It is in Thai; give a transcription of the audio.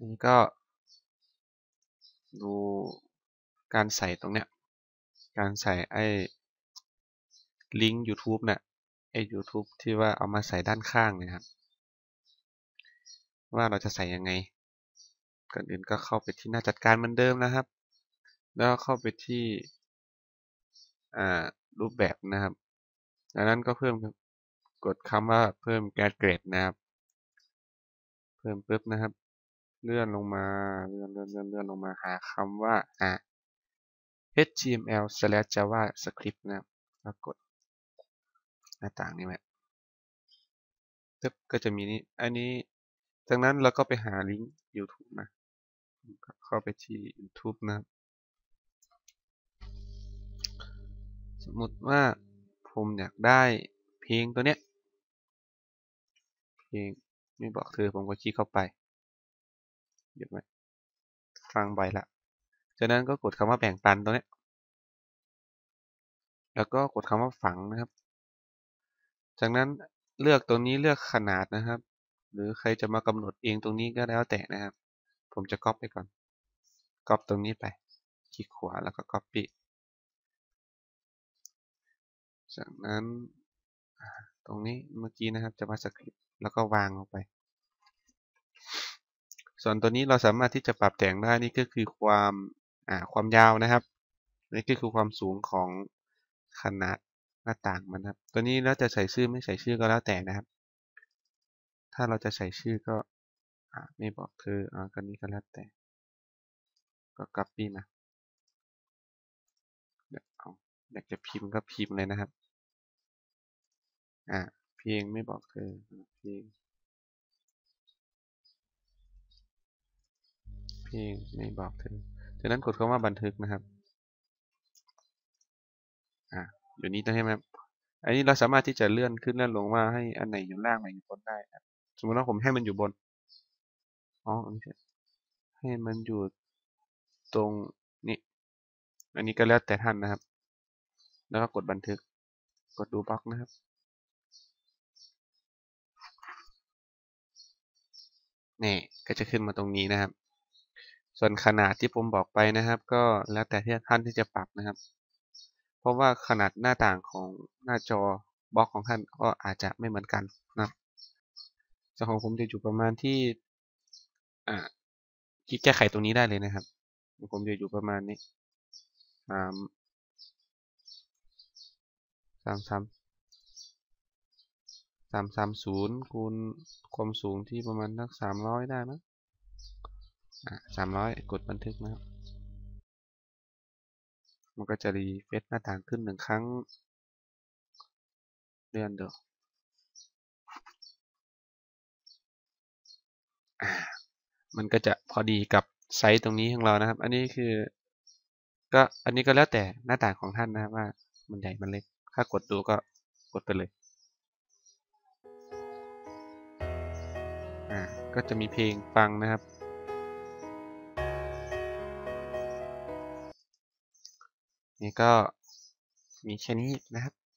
นี่ก็ ดูการใส่ตรงเนี้ย การใส่ไอ้ลิงก์ YouTube เนี่ยไอ้ YouTube ที่ว่าเอามาใส่ด้านข้างเนะครับ ว่าเราจะใส่ยังไง ก่อนอื่นก็เข้าไปที่หน้าจัดการเหมือนเดิมนะครับ แล้วเข้าไปที่รูปแบบนะครับดังนั้นก็เพิ่มกดคำว่าเพิ่มแกดเกรดนะครับ เพิ่มปุ๊บนะครับ เลื่อนลงมาเลื่อนเลื่อนเลื่อนเลื่อนลงมาหาคำว่าอ่า html/javascript นะครับแล้วกดหน้าต่างนี้ไว้ปึ๊บก็จะมีนี้อันนี้จากนั้นเราก็ไปหาลิงก์ YouTube นะเข้าไปที่ YouTube นะครับสมมติว่าผมอยากได้เพลงตัวเนี้ยเพลงไม่บอกเธอผมก็คลิกเข้าไป เดี๋ยวไหมฟังบ่อยละจากนั้นก็กดคำว่าแบ่งปันตัวนี้ แล้วก็กดคำว่าฝังนะครับ จากนั้นเลือกตรงนี้เลือกขนาดนะครับ หรือใครจะมากำหนดเองตรงนี้ก็แล้วแต่นะครับ ผมจะก๊อปไปก่อน ก๊อปตรงนี้ไป คลิกขวาแล้วก็ Copy จากนั้นตรงนี้เมื่อกี้นะครับจะมาสคริปต์แล้วก็วางลงไป ส่วนตัวนี้เราสามารถที่จะปรับแต่งได้นี่ก็คือความอ่าความยาวนะครับนี่ก็คือความสูงของขนาดหน้าต่างมันครับ ตัวนี้แล้วจะใส่ชื่อไม่ใส่ชื่อก็แล้วแต่นะครับ ถ้าเราจะใส่ชื่อก็ไม่บอกคืออ่ากันนี้ก็แล้วแต่ ก็ copy มาเดี๋ยวเอาอยากจะพิมพ์ก็พิมพ์เลยนะครับ อ่าเพลงไม่บอกเธอเพลง พลงไม่บอกเธอจากนั้นกดคำว่าบันทึกนะครับ อ่าอยู่นี้ต้องให้ไหมอันนี้เราสามารถที่จะเลื่อนขึ้นเลื่อนลงว่าให้อันไหนอยู่ล่างไหนอยู่บนได้สมมติว่าผมให้มันอยู่บน อ๋อใช่ให้มันอยู่ตรงนี้อันนี้ก็แล้วแต่ท่านนะครับ แล้วก็กดบันทึก กดดูบล็อกนะครับนี่ก็จะขึ้นมาตรงนี้นะครับ ส่วนขนาดที่ผมบอกไปนะครับ ก็แล้วแต่ที่ท่านที่จะปรับนะครับ เพราะว่าขนาดหน้าต่างของหน้าจอบล็อกของท่านก็อาจจะไม่เหมือนกันนะครับส่วนของผมจะอยู่ประมาณที่อ่าคิดแก้ไขตรงนี้ได้เลยนะครับ ผมจะอยู่ประมาณนี้สามสามสามสามสามศูนย์คูณความสูงที่ประมาณสักสามร้อยได้มั้งอ่า สามร้อยกดบันทึกนะครับ มันก็จะรีเฟซหน้าต่างขึ้นหนึ่งครั้งเลื่อนเดียวมันก็จะพอดีกับไซส์ตรงนี้ของเรานะครับ อันนี้คือก็อันนี้ก็แล้วแต่หน้าต่างของท่านนะครับว่า มันใหญ่มันเล็ก ถ้ากดดูก็กดไปเลย อ่า ก็จะมีเพลงฟังนะครับ นี่ก็มีแค่นี้นะครับ